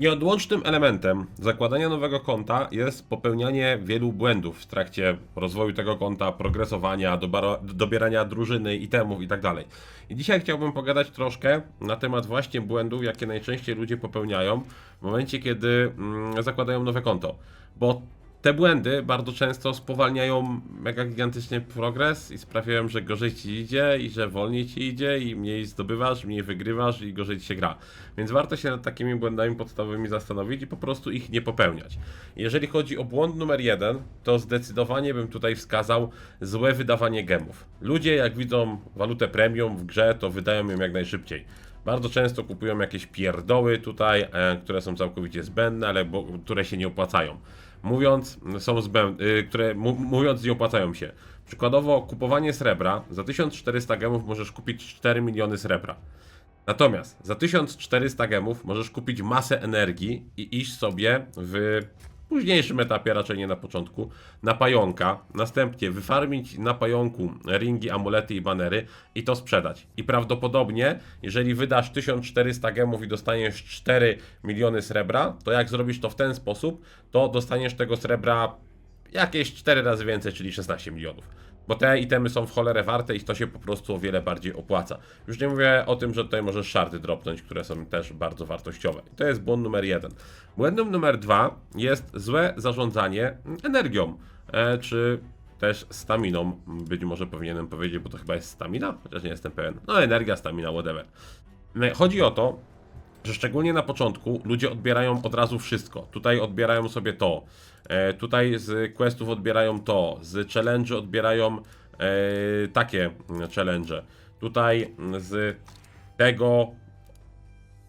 Nieodłącznym elementem zakładania nowego konta jest popełnianie wielu błędów w trakcie rozwoju tego konta, progresowania, dobierania drużyny, itemów itd. I dzisiaj chciałbym pogadać troszkę na temat właśnie błędów, jakie najczęściej ludzie popełniają w momencie, kiedy mm, zakładają nowe konto. Bo te błędy bardzo często spowalniają mega gigantyczny progres i sprawiają, że gorzej ci idzie i że wolniej ci idzie i mniej zdobywasz, mniej wygrywasz i gorzej ci się gra. Więc warto się nad takimi błędami podstawowymi zastanowić i po prostu ich nie popełniać. Jeżeli chodzi o błąd numer jeden, to zdecydowanie bym tutaj wskazał złe wydawanie gemów. Ludzie jak widzą walutę premium w grze, to wydają ją jak najszybciej. Bardzo często kupują jakieś pierdoły tutaj, e, które są całkowicie zbędne, ale które się nie opłacają. Mówiąc, są zbędne, y, które mówiąc nie opłacają się. Przykładowo kupowanie srebra, za 1400 gemów możesz kupić 4 miliony srebra. Natomiast za 1400 gemów możesz kupić masę energii i iść sobie w późniejszym etapie, raczej nie na początku, na pająka, następnie wyfarmić na pająku ringi, amulety i banery i to sprzedać. I prawdopodobnie, jeżeli wydasz 1400 gemów i dostaniesz 4 miliony srebra, to jak zrobisz to w ten sposób, to dostaniesz tego srebra jakieś 4 razy więcej, czyli 16 milionów. Bo te itemy są w cholerę warte i to się po prostu o wiele bardziej opłaca. Już nie mówię o tym, że tutaj możesz szardy dropnąć, które są też bardzo wartościowe. I to jest błąd numer jeden. Błędem numer dwa jest złe zarządzanie energią, e, czy też staminą, być może powinienem powiedzieć, bo to chyba jest stamina, chociaż nie jestem pewien. No energia, stamina, whatever. E, Chodzi o to, że szczególnie na początku ludzie odbierają od razu wszystko. Tutaj odbierają sobie to, e, tutaj z questów odbierają to, z challenge odbierają e, takie challenge. Tutaj z tego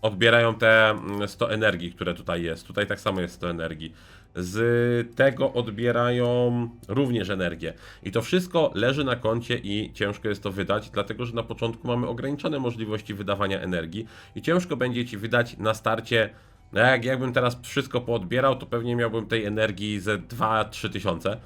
odbierają te mm, 100 energii, które tutaj jest. Tutaj tak samo jest 100 energii. Z tego odbierają również energię. I to wszystko leży na koncie i ciężko jest to wydać, dlatego że na początku mamy ograniczone możliwości wydawania energii i ciężko będzie ci wydać na starcie. No jak, jakbym teraz wszystko poodbierał, to pewnie miałbym tej energii ze 2-3 tysiące.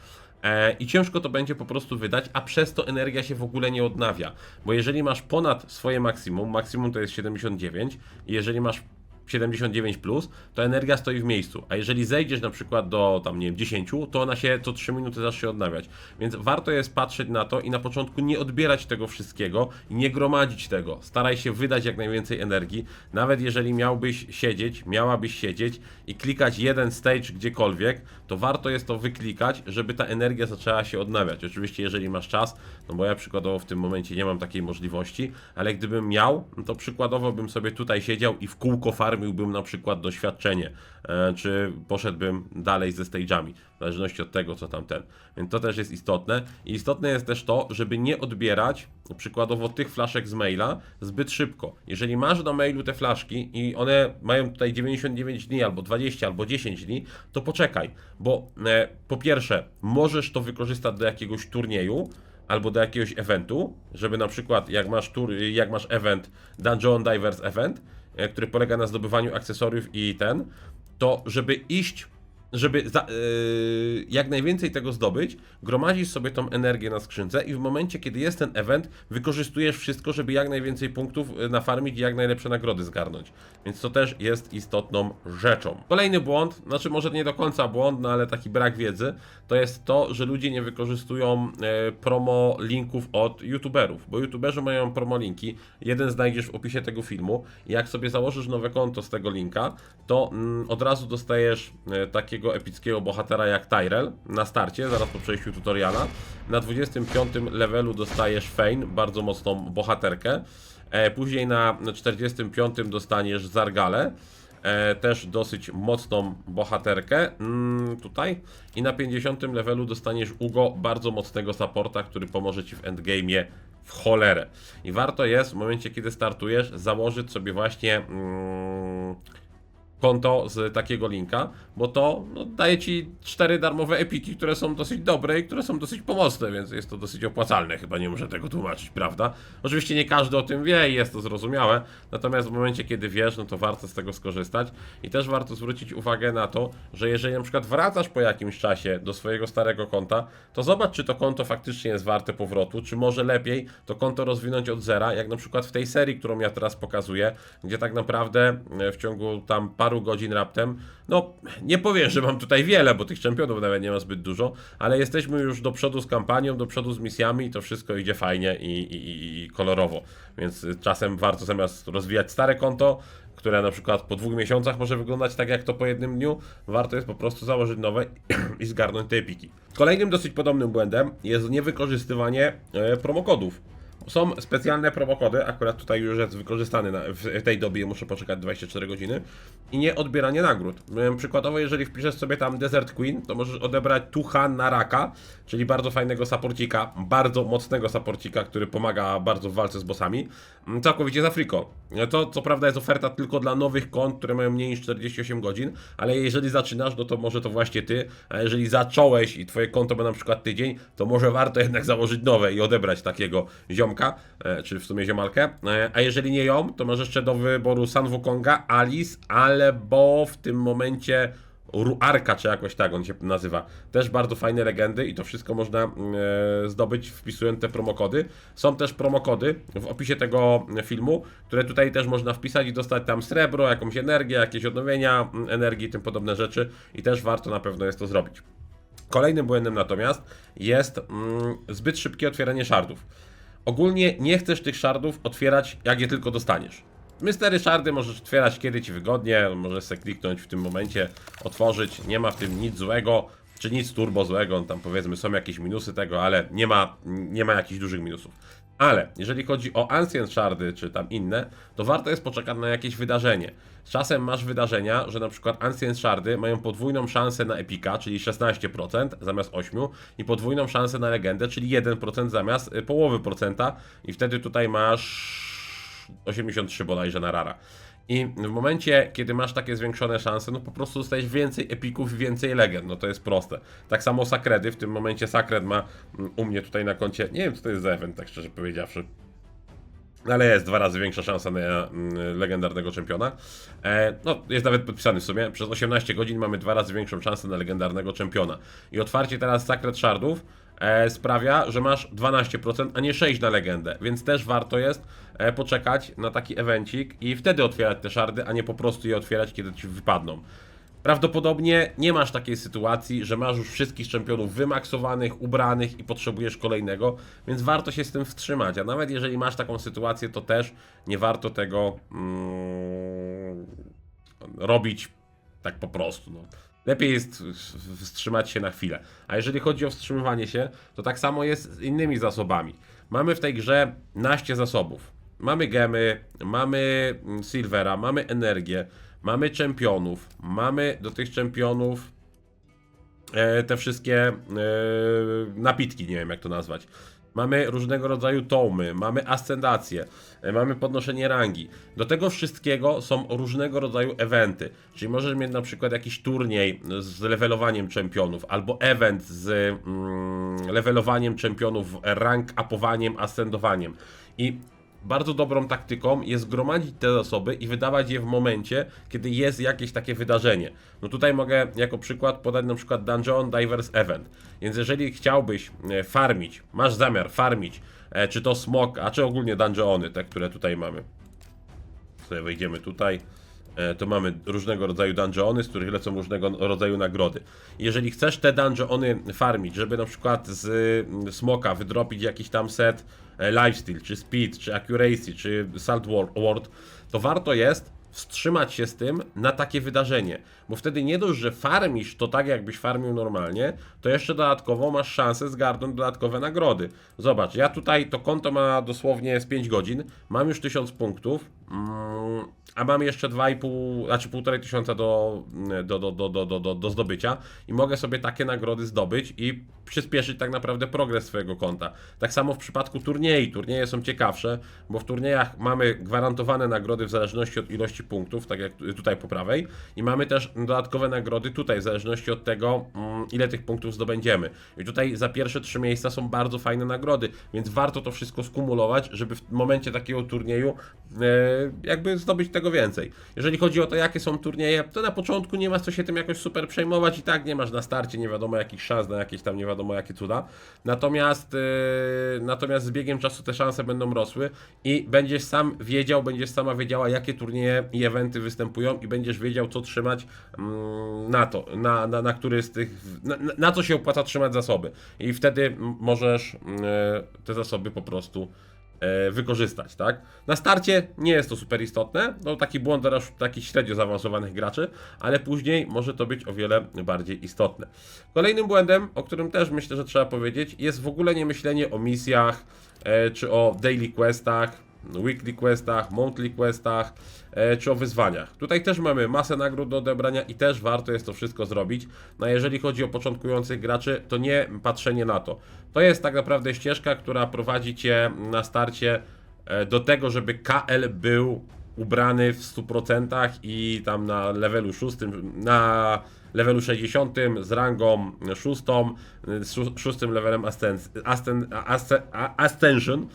E, I ciężko to będzie po prostu wydać, a przez to energia się w ogóle nie odnawia. Bo jeżeli masz ponad swoje maksimum, maksimum to jest 79, i jeżeli masz 79 plus, to energia stoi w miejscu. A jeżeli zejdziesz na przykład do tam nie wiem 10, to ona się co 3 minuty zacznie odnawiać. Więc warto jest patrzeć na to i na początku nie odbierać tego wszystkiego i nie gromadzić tego. Staraj się wydać jak najwięcej energii. Nawet jeżeli miałbyś siedzieć, miałabyś siedzieć i klikać jeden stage gdziekolwiek, to warto jest to wyklikać, żeby ta energia zaczęła się odnawiać. Oczywiście jeżeli masz czas, no bo ja przykładowo w tym momencie nie mam takiej możliwości, ale gdybym miał, no to przykładowo bym sobie tutaj siedział i w kółko farmiłbym na przykład doświadczenie, e, czy poszedłbym dalej ze stage'ami, w zależności od tego, co tam ten. Więc to też jest istotne. I istotne jest też to, żeby nie odbierać przykładowo tych flaszek z maila zbyt szybko. Jeżeli masz na mailu te flaszki i one mają tutaj 99 dni, albo 20, albo 10 dni, to poczekaj, bo e, po pierwsze, możesz to wykorzystać do jakiegoś turnieju, albo do jakiegoś eventu, żeby na przykład jak masz tur, jak masz event Dungeon Divers Event, który polega na zdobywaniu akcesoriów i ten, to żeby iść, żeby za, yy, jak najwięcej tego zdobyć, gromadzisz sobie tą energię na skrzynce i w momencie, kiedy jest ten event, wykorzystujesz wszystko, żeby jak najwięcej punktów yy, nafarmić i jak najlepsze nagrody zgarnąć. Więc to też jest istotną rzeczą. Kolejny błąd, znaczy może nie do końca błąd, no ale taki brak wiedzy, to jest to, że ludzie nie wykorzystują e, promo linków od youtuberów, bo youtuberzy mają promo linki, jeden znajdziesz w opisie tego filmu i jak sobie założysz nowe konto z tego linka, to mm, od razu dostajesz e, takiego epickiego bohatera jak Tyrell na starcie, zaraz po przejściu tutoriala. Na 25 levelu dostajesz Fane, bardzo mocną bohaterkę. E, później na 45 dostaniesz Zargalę. E, też dosyć mocną bohaterkę mm, tutaj. I na 50 levelu dostaniesz Ugo, bardzo mocnego supporta, który pomoże ci w endgame'ie w cholerę. I warto jest w momencie, kiedy startujesz, założyć sobie właśnie mm, konto z takiego linka, bo to no, daje ci cztery darmowe epiki, które są dosyć dobre i które są dosyć pomocne, więc jest to dosyć opłacalne, chyba nie muszę tego tłumaczyć, prawda? Oczywiście nie każdy o tym wie i jest to zrozumiałe, natomiast w momencie, kiedy wiesz, no to warto z tego skorzystać i też warto zwrócić uwagę na to, że jeżeli na przykład wracasz po jakimś czasie do swojego starego konta, to zobacz, czy to konto faktycznie jest warte powrotu, czy może lepiej to konto rozwinąć od zera, jak na przykład w tej serii, którą ja teraz pokazuję, gdzie tak naprawdę e, w ciągu tam paru paru godzin raptem. No, nie powiem, że mam tutaj wiele, bo tych czempionów nawet nie ma zbyt dużo, ale jesteśmy już do przodu z kampanią, do przodu z misjami i to wszystko idzie fajnie i, i, i- kolorowo. Więc y, czasem warto zamiast rozwijać stare konto, które na przykład po dwóch miesiącach może wyglądać tak jak to po jednym dniu, warto jest po prostu założyć nowe i zgarnąć te epiki. Kolejnym dosyć podobnym błędem jest niewykorzystywanie e, promokodów. Są specjalne promokody, akurat tutaj już jest wykorzystany na, w tej dobie, muszę poczekać 24 godziny i nie odbieranie nagród. Przykładowo, jeżeli wpiszesz sobie tam Desert Queen, to możesz odebrać Tucha Naraka, czyli bardzo fajnego saporcika, bardzo mocnego saporcika, który pomaga bardzo w walce z bossami, Mm, całkowicie za friko. To co prawda jest oferta tylko dla nowych kont, które mają mniej niż 48 godzin, ale jeżeli zaczynasz, no to może to właśnie ty, a jeżeli zacząłeś i twoje konto ma na przykład tydzień, to może warto jednak założyć nowe i odebrać takiego ziomka, e, czy w sumie ziomalkę. E, a jeżeli nie ją, to masz jeszcze do wyboru San Wukonga, Alice, albo w tym momencie Ruarka, czy jakoś tak on się nazywa. Też bardzo fajne legendy i to wszystko można mm, e, zdobyć wpisując te promokody. Są też promokody w opisie tego filmu, które tutaj też można wpisać i dostać tam srebro, jakąś energię, jakieś odnowienia mm, energii tym podobne rzeczy i też warto na pewno jest to zrobić. Kolejnym błędem natomiast jest mm, zbyt szybkie otwieranie shardów. Ogólnie nie chcesz tych shardów otwierać, jak je tylko dostaniesz. Mystery shardy możesz otwierać kiedy ci wygodnie, możesz sobie kliknąć w tym momencie, otworzyć, nie ma w tym nic złego, czy nic turbo złego, tam powiedzmy są jakieś minusy tego, ale nie ma, nie ma jakichś dużych minusów. Ale jeżeli chodzi o Ancient Shardy czy tam inne, to warto jest poczekać na jakieś wydarzenie. Czasem masz wydarzenia, że na przykład Ancient Shardy mają podwójną szansę na Epika, czyli 16% zamiast 8% i podwójną szansę na Legendę, czyli 1% zamiast y, połowy procenta i wtedy tutaj masz 83 bodajże na rara. I w momencie, kiedy masz takie zwiększone szanse, no po prostu dostajesz więcej epików i więcej legend, no to jest proste. Tak samo Sakredy, w tym momencie Sakred ma mm, u mnie tutaj na koncie, nie wiem co to jest za event, tak szczerze powiedziawszy. Ale jest dwa razy większa szansa na mm, legendarnego czempiona. E, no, jest nawet podpisany w sumie. Przez 18 godzin mamy dwa razy większą szansę na legendarnego czempiona. I otwarcie teraz Sacred Shardów sprawia, że masz 12%, a nie 6 na legendę. Więc też warto jest e, poczekać na taki evencik i wtedy otwierać te szardy, a nie po prostu je otwierać, kiedy ci wypadną. Prawdopodobnie nie masz takiej sytuacji, że masz już wszystkich czempionów wymaksowanych, ubranych i potrzebujesz kolejnego, więc warto się z tym wstrzymać. A nawet jeżeli masz taką sytuację, to też nie warto tego mm, robić tak po prostu. No. Lepiej jest wstrzymać się na chwilę. A jeżeli chodzi o wstrzymywanie się, to tak samo jest z innymi zasobami. Mamy w tej grze naście zasobów. Mamy gemy, mamy mm, silvera, mamy energię, mamy czempionów, mamy do tych czempionów e, te wszystkie e, napitki, nie wiem jak to nazwać. Mamy różnego rodzaju tomy, mamy ascendację, e, mamy podnoszenie rangi. Do tego wszystkiego są różnego rodzaju eventy. Czyli możesz mieć na przykład jakiś turniej z levelowaniem czempionów, albo event z mm, levelowaniem czempionów, rank upowaniem, ascendowaniem. I bardzo dobrą taktyką jest gromadzić te zasoby i wydawać je w momencie, kiedy jest jakieś takie wydarzenie. No tutaj mogę jako przykład podać na przykład Dungeon Divers Event. Więc jeżeli chciałbyś e, farmić, masz zamiar farmić, e, czy to smok, a czy ogólnie dungeony, te, które tutaj mamy. Sobie wejdziemy tutaj. E, To mamy różnego rodzaju dungeony, z których lecą różnego rodzaju nagrody. Jeżeli chcesz te dungeony farmić, żeby na przykład z mm, smoka wydropić jakiś tam set e, lifesteal, czy speed, czy accuracy, czy salt ward, to warto jest wstrzymać się z tym na takie wydarzenie, bo wtedy nie dość, że farmisz to tak jakbyś farmił normalnie, to jeszcze dodatkowo masz szansę zgarnąć dodatkowe nagrody. Zobacz, ja tutaj to konto ma dosłownie z 5 godzin, mam już 1000 punktów, a mam jeszcze 2,5, znaczy 1,5 tysiąca do, do, do, do, do, do, do, do zdobycia i mogę sobie takie nagrody zdobyć i przyspieszyć tak naprawdę progres swojego konta. Tak samo w przypadku turniejów. Turnieje są ciekawsze, bo w turniejach mamy gwarantowane nagrody w zależności od ilości punktów, tak jak tutaj po prawej, i mamy też dodatkowe nagrody tutaj, w zależności od tego, mm, ile tych punktów zdobędziemy. I tutaj za pierwsze trzy miejsca są bardzo fajne nagrody, więc warto to wszystko skumulować, żeby w momencie takiego turnieju e, jakby zdobyć tego więcej. Jeżeli chodzi o to, jakie są turnieje, to na początku nie ma co się tym jakoś super przejmować i tak nie masz na starcie nie wiadomo jakich szans na jakieś tam nie wiadomo jakie cuda. Natomiast, e, natomiast z biegiem czasu te szanse będą rosły i będziesz sam wiedział, będziesz sama wiedziała, jakie turnieje i eventy występują i będziesz wiedział, co trzymać mm, na to, na, na, na który z tych, na, na- co się opłaca trzymać zasoby. I wtedy możesz e, te zasoby po prostu wykorzystać, tak? Na starcie nie jest to super istotne, no taki błąd dla takich średnio zaawansowanych graczy, ale później może to być o wiele bardziej istotne. Kolejnym błędem, o którym też myślę, że trzeba powiedzieć, jest w ogóle nie myślenie o misjach, e, czy o daily questach, weekly questach, monthly questach, e, czy o wyzwaniach. Tutaj też mamy masę nagród do odebrania i też warto jest to wszystko zrobić. No a jeżeli chodzi o początkujących graczy, to nie patrzenie na to. To jest tak naprawdę ścieżka, która prowadzi Cię na starcie e, do tego, żeby KL był ubrany w 100% i tam na levelu 6, na levelu 60 z rangą 6, z szó- szóstym levelem Ascension.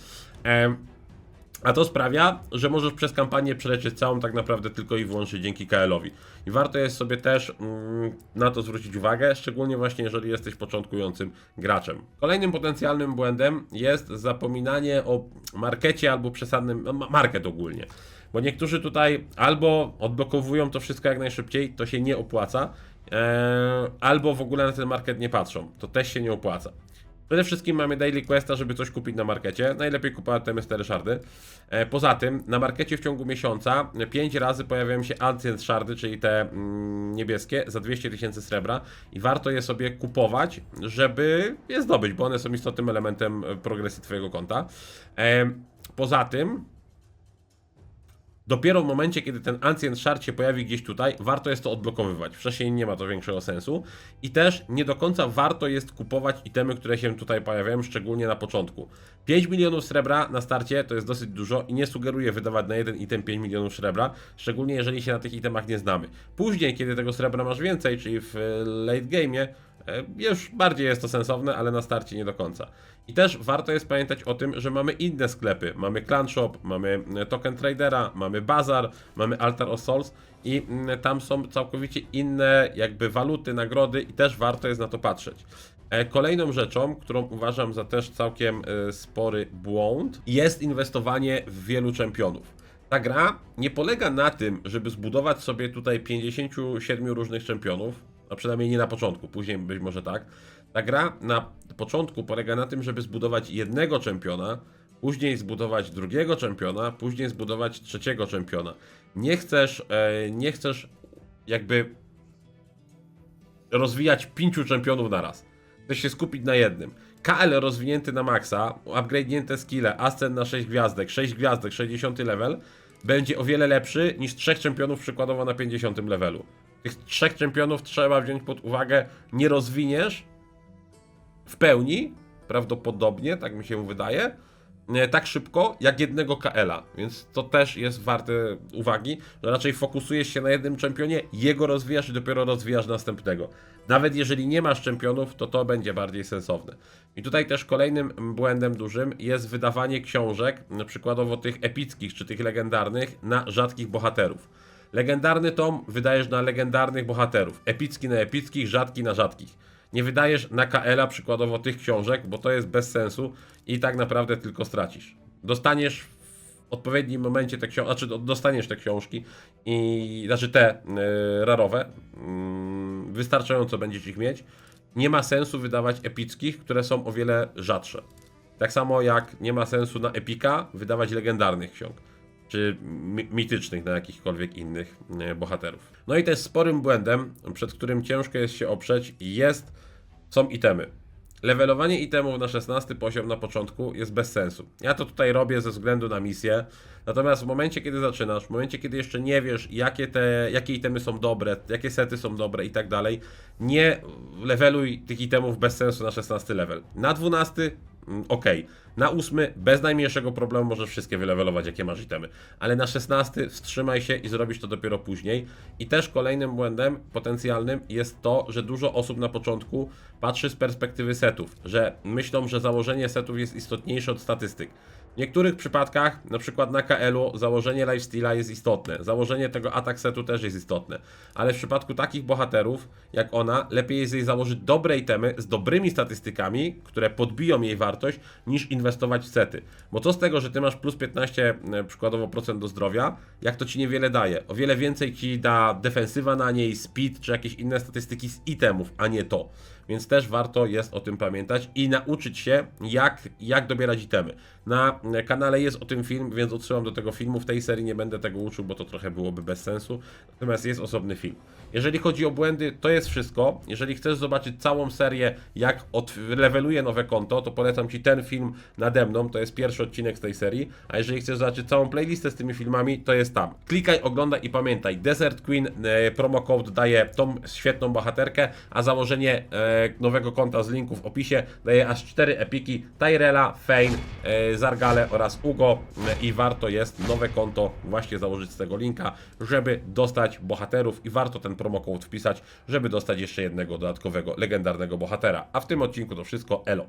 A to sprawia, że możesz przez kampanię przelecieć całą tak naprawdę tylko i wyłącznie dzięki KL-owi. I warto jest sobie też mm, na to zwrócić uwagę, szczególnie właśnie jeżeli jesteś początkującym graczem. Kolejnym potencjalnym błędem jest zapominanie o markecie albo przesadnym, ma- market ogólnie. Bo niektórzy tutaj albo odblokowują to wszystko jak najszybciej, to się nie opłaca, e, albo w ogóle na ten market nie patrzą, to też się nie opłaca. Przede wszystkim mamy Daily Questa, żeby coś kupić na markecie. Najlepiej kupować te Mystery Shardy. E, poza tym, na markecie w ciągu miesiąca 5 razy pojawiają się Ancient Shardy, czyli te mm, niebieskie, za 200 tysięcy srebra. I warto je sobie kupować, żeby je zdobyć, bo one są istotnym elementem e, progresji Twojego konta. E, poza tym, Dopiero w momencie, kiedy ten Ancient Shard się pojawi gdzieś tutaj, warto jest to odblokowywać. Wcześniej nie ma to większego sensu. I też nie do końca warto jest kupować itemy, które się tutaj pojawiają, szczególnie na początku. 5 milionów srebra na starcie to jest dosyć dużo i nie sugeruję wydawać na jeden item 5 milionów srebra, szczególnie jeżeli się na tych itemach nie znamy. Później, kiedy tego srebra masz więcej, czyli w e, late game'ie, Już bardziej jest to sensowne, ale na starcie nie do końca. I też warto jest pamiętać o tym, że mamy inne sklepy. Mamy Clan Shop, mamy e, Token Tradera, mamy Bazar, mamy Altar of Souls i mm, tam są całkowicie inne jakby waluty, nagrody i też warto jest na to patrzeć. E, Kolejną rzeczą, którą uważam za też całkiem e, spory błąd, jest inwestowanie w wielu czempionów. Ta gra nie polega na tym, żeby zbudować sobie tutaj 57 różnych czempionów, a przynajmniej nie na początku, później być może tak. Ta gra na początku polega na tym, żeby zbudować jednego czempiona, później zbudować drugiego czempiona, później zbudować trzeciego czempiona. Nie chcesz, e, nie chcesz jakby rozwijać pięciu czempionów naraz. Chcesz się skupić na jednym. KL rozwinięty na maksa, upgrade'nięte skille, Ascent na 6 gwiazdek, 6 gwiazdek, 60 level, będzie o wiele lepszy niż trzech czempionów przykładowo na 50 levelu. Tych trzech czempionów trzeba wziąć pod uwagę, nie rozwiniesz w pełni, prawdopodobnie, tak mi się wydaje, nie, tak szybko jak jednego KL-a, więc to też jest warte uwagi, że raczej fokusujesz się na jednym czempionie, jego rozwijasz i dopiero rozwijasz następnego. Nawet jeżeli nie masz czempionów, to to będzie bardziej sensowne. I tutaj też kolejnym błędem dużym jest wydawanie książek, przykładowo tych epickich czy tych legendarnych, na rzadkich bohaterów. Legendarny tom wydajesz na legendarnych bohaterów, epicki na epickich, rzadki na rzadkich. Nie wydajesz na KL-a przykładowo tych książek, bo to jest bez sensu i tak naprawdę tylko stracisz. Dostaniesz w odpowiednim momencie te książki, znaczy do- dostaniesz te książki i znaczy te yy, rarowe, mm, wystarczająco będziesz ich mieć. Nie ma sensu wydawać epickich, które są o wiele rzadsze. Tak samo jak nie ma sensu na epika wydawać legendarnych ksiąg czy mi- mitycznych na jakichkolwiek innych e, bohaterów. No i też sporym błędem, przed którym ciężko jest się oprzeć, jest, są itemy. Levelowanie itemów na 16 poziom na początku jest bez sensu. Ja to tutaj robię ze względu na misję, natomiast w momencie, kiedy zaczynasz, w momencie, kiedy jeszcze nie wiesz, jakie te, jakie itemy są dobre, jakie sety są dobre i tak dalej, nie leveluj tych itemów bez sensu na 16 level. Na 12 mm, okej. Na ósmy bez najmniejszego problemu możesz wszystkie wylewelować, jakie masz itemy. Ale na szesnasty wstrzymaj się i zrobisz to dopiero później. I też kolejnym błędem potencjalnym jest to, że dużo osób na początku patrzy z perspektywy setów, że myślą, że założenie setów jest istotniejsze od statystyk. W niektórych przypadkach, na przykład na KL-u, założenie lifesteala jest istotne. Założenie tego atak setu też jest istotne. Ale w przypadku takich bohaterów jak ona, lepiej jest jej założyć dobre itemy z dobrymi statystykami, które podbiją jej wartość, niż inwestować w sety. Bo co z tego, że ty masz plus 15 e, przykładowo procent do zdrowia, jak to ci niewiele daje? O wiele więcej ci da defensywa na niej, speed czy jakieś inne statystyki z itemów, a nie to. Więc też warto jest o tym pamiętać i nauczyć się, jak, jak dobierać itemy. Na kanale jest o tym film, więc odsyłam do tego filmu. W tej serii nie będę tego uczył, bo to trochę byłoby bez sensu. Natomiast jest osobny film. Jeżeli chodzi o błędy, to jest wszystko. Jeżeli chcesz zobaczyć całą serię, jak leveluję nowe konto, to polecam Ci ten film nade mną. To jest pierwszy odcinek z tej serii. A jeżeli chcesz zobaczyć całą playlistę z tymi filmami, to jest tam. Klikaj, oglądaj i pamiętaj. Desert Queen e, promo code daje tą świetną bohaterkę, a założenie e, nowego konta z linku w opisie daje aż 4 epiki Tyrella, Fane, e, Zargale oraz Ugo e, i warto jest nowe konto właśnie założyć z tego linka, żeby dostać bohaterów i warto ten promo code wpisać, żeby dostać jeszcze jednego dodatkowego legendarnego bohatera. A w tym odcinku to wszystko. Elo.